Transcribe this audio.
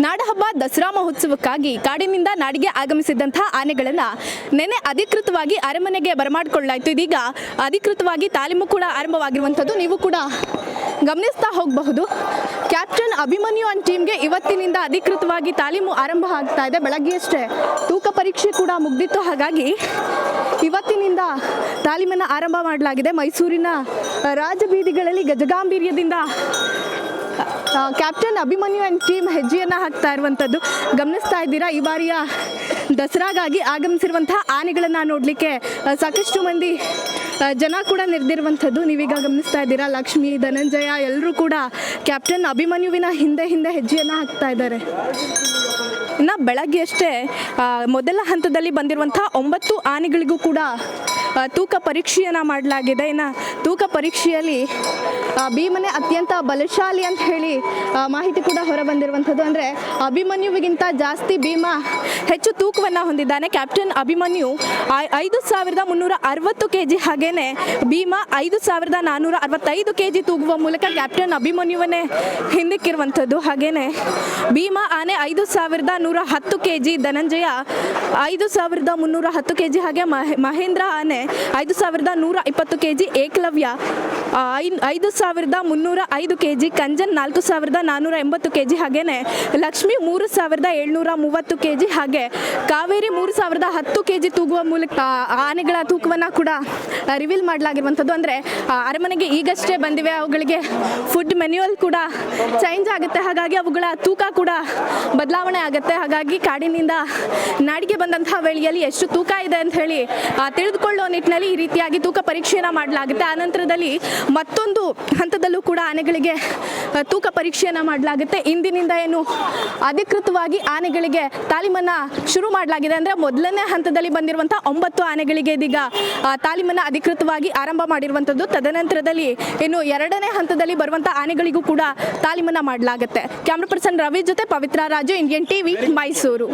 ನಾಡಹಬ್ಬ ದಸರಾ ಮಹೋತ್ಸವಕ್ಕಾಗಿ ಕಾಡಿನಿಂದ ನಾಡಿಗೆ ಆಗಮಿಸಿದ್ದಂತಹ ಆನೆಗಳನ್ನು ನೆನೆ ಅಧಿಕೃತವಾಗಿ ಅರಮನೆಗೆ ಬರಮಾಡಿಕೊಳ್ಳಲಾಯಿತು. ಇದೀಗ ಅಧಿಕೃತವಾಗಿ ತಾಲೀಮು ಕೂಡ ಆರಂಭವಾಗಿರುವಂಥದ್ದು. ನೀವು ಕೂಡ ಗಮನಿಸ್ತಾ ಹೋಗಬಹುದು. ಕ್ಯಾಪ್ಟನ್ ಅಭಿಮನ್ಯು ಅಂಡ್ ಟೀಮ್ಗೆ ಇವತ್ತಿನಿಂದ ಅಧಿಕೃತವಾಗಿ ತಾಲೀಮು ಆರಂಭ ಆಗ್ತಾ ಇದೆ. ಬೆಳಗ್ಗೆಯಷ್ಟೇ ತೂಕ ಪರೀಕ್ಷೆ ಕೂಡ ಮುಗ್ದಿತ್ತು. ಹಾಗಾಗಿ ಇವತ್ತಿನಿಂದ ತಾಲೀಮನ್ನು ಆರಂಭ ಮಾಡಲಾಗಿದೆ. ಮೈಸೂರಿನ ರಾಜಬೀದಿಗಳಲ್ಲಿ ಗಜಗಾಂಭೀರ್ಯದಿಂದ ಕ್ಯಾಪ್ಟನ್ ಅಭಿಮನ್ಯು ಆ್ಯಂಡ್ ಟೀಮ್ ಹೆಜ್ಜೆಯನ್ನು ಹಾಕ್ತಾ ಇರುವಂಥದ್ದು ಗಮನಿಸ್ತಾ ಇದ್ದೀರಾ? ಈ ಬಾರಿಯ ದಸರಾಗಾಗಿ ಆಗಮಿಸಿರುವಂತಹ ಆನೆಗಳನ್ನು ನೋಡಲಿಕ್ಕೆ ಸಾಕಷ್ಟು ಮಂದಿ ಜನ ಕೂಡ ನೆರೆದಿರುವಂಥದ್ದು. ನೀವೀಗ ಗಮನಿಸ್ತಾ ಇದ್ದೀರಾ, ಲಕ್ಷ್ಮಿ, ಧನಂಜಯ ಎಲ್ಲರೂ ಕೂಡ ಕ್ಯಾಪ್ಟನ್ ಅಭಿಮನ್ಯುವಿನ ಹಿಂದೆ ಹಿಂದೆ ಹೆಜ್ಜೆಯನ್ನು ಹಾಕ್ತಾ ಇದ್ದಾರೆ. ಇನ್ನು ಬೆಳಗ್ಗೆಯಷ್ಟೇ ಮೊದಲ ಹಂತದಲ್ಲಿ ಬಂದಿರುವಂಥ ಒಂಬತ್ತು ಆನೆಗಳಿಗೂ ಕೂಡ ತೂಕ ಪರೀಕ್ಷೆಯನ್ನು ಮಾಡಲಾಗಿದೆ. ಇನ್ನು ತೂಕ ಪರೀಕ್ಷೆಯಲ್ಲಿ ಭೀಮನೆ ಅತ್ಯಂತ ಬಲಶಾಲಿ ಅಂತ ಹೇಳಿ ಮಾಹಿತಿ ಕೂಡ ಹೊರ ಬಂದಿರುವಂಥದ್ದು ಅಂದರೆ ಅಭಿಮನ್ಯುವಿಗಿಂತ ಜಾಸ್ತಿ ಭೀಮ ಹೆಚ್ಚು ತೂಕವನ್ನು ಹೊಂದಿದ್ದಾನೆ. ಕ್ಯಾಪ್ಟನ್ ಅಭಿಮನ್ಯು ಐದು ಸಾವಿರದ ಮುನ್ನೂರ ಅರವತ್ತು ಕೆ ಜಿ ಹಾಗೇನೆ ಭೀಮ ಐದು ಸಾವಿರದ ನಾನ್ನೂರ ಅರವತ್ತೈದು ಕೆ ಜಿ ತೂಗುವ ಮೂಲಕ ಕ್ಯಾಪ್ಟನ್ ಅಭಿಮನ್ಯುವನ್ನೇ ಹಿಂದಿಕ್ಕಿರುವಂಥದ್ದು. ಹಾಗೇನೆ ಭೀಮ ಆನೆ ಐದು ಸಾವಿರದ ನೂರ ಹತ್ತು ಕೆ ಜಿ ಧನಂಜಯ ಐದು ಸಾವಿರದ ಮುನ್ನೂರ ಹತ್ತು ಕೆ ಜಿ ಹಾಗೆ ಮಹೇಂದ್ರ ಆನೆ ಐದು ಸಾವಿರದ ನೂರ ಇಪ್ಪತ್ತು ಕೆ ಜಿ ಏಕಲವ್ಯ ಐದು ಸಾವಿರದ ಮುನ್ನೂರ ಐದು ಕೆ ಜಿ ಕಂಜನ್ ನಾಲ್ಕು ಸಾವಿರದ ನಾನ್ನೂರ ಎಂಬತ್ತು ಕೆ ಜಿ ಹಾಗೇನೆ ಲಕ್ಷ್ಮಿ ಮೂರು ಸಾವಿರದ ಏಳ್ನೂರ ಮೂವತ್ತು ಕೆ ಜಿ ಹಾಗೆ ಕಾವೇರಿ ಮೂರು ಸಾವಿರದ ಹತ್ತು ಕೆ ಜಿ ತೂಗುವ ಮೂಲಕ ಆನೆಗಳ ತೂಕವನ್ನು ಕೂಡ ರಿವೀಲ್ ಮಾಡಲಾಗಿರುವಂಥದ್ದು ಅಂದರೆ ಅರಮನೆಗೆ ಈಗಷ್ಟೇ ಬಂದಿವೆ. ಅವುಗಳಿಗೆ ಫುಡ್ ಮೆನ್ಯುವಲ್ ಕೂಡ ಚೇಂಜ್ ಆಗುತ್ತೆ. ಹಾಗಾಗಿ ಅವುಗಳ ತೂಕ ಕೂಡ ಬದಲಾವಣೆ ಆಗುತ್ತೆ. ಹಾಗಾಗಿ ಕಾಡಿನಿಂದ ನಾಡಿಗೆ ಬಂದಂತಹ ವೇಳೆಯಲ್ಲಿ ಎಷ್ಟು ತೂಕ ಇದೆ ಅಂತ ಹೇಳಿ ತಿಳಿದುಕೊಳ್ಳೋ ನಿಟ್ಟಿನಲ್ಲಿ ಈ ರೀತಿಯಾಗಿ ತೂಕ ಪರೀಕ್ಷೆಯನ್ನು ಮಾಡಲಾಗುತ್ತೆ. ಆನಂತರದಲ್ಲಿ ಮತ್ತೊಂದು ಹಂತದಲ್ಲೂ ಕೂಡ ಆನೆಗಳಿಗೆ ತೂಕ ಪರೀಕ್ಷೆಯನ್ನು ಮಾಡಲಾಗುತ್ತೆ. ಇಂದಿನಿಂದ ಏನು ಅಧಿಕೃತವಾಗಿ ಆನೆಗಳಿಗೆ ತಾಲೀಮನ್ನು ಶುರು ಮಾಡಲಾಗಿದೆ. ಅಂದರೆ ಮೊದಲನೇ ಹಂತದಲ್ಲಿ ಬಂದಿರುವಂಥ ಒಂಬತ್ತು ಆನೆಗಳಿಗೆ ಇದೀಗ ತಾಲೀಮನ್ನು ತಾಲೀಮನ್ನು ಅಧಿಕೃತವಾಗಿ ಆರಂಭ ಮಾಡಿರುವಂಥದ್ದು. ತದನಂತರದಲ್ಲಿ ಇನ್ನು ಎರಡನೇ ಹಂತದಲ್ಲಿ ಬರುವಂಥ ಆನೆಗಳಿಗೂ ಕೂಡ ತಾಲೀಮನ್ನು ಮಾಡಲಾಗುತ್ತೆ. ಕ್ಯಾಮ್ರಾ ಪರ್ಸನ್ ರವಿ ಜೊತೆ ಪವಿತ್ರ ರಾಜು ಇಂಡಿಯನ್ ಟಿವಿ ಮೈಸೂರು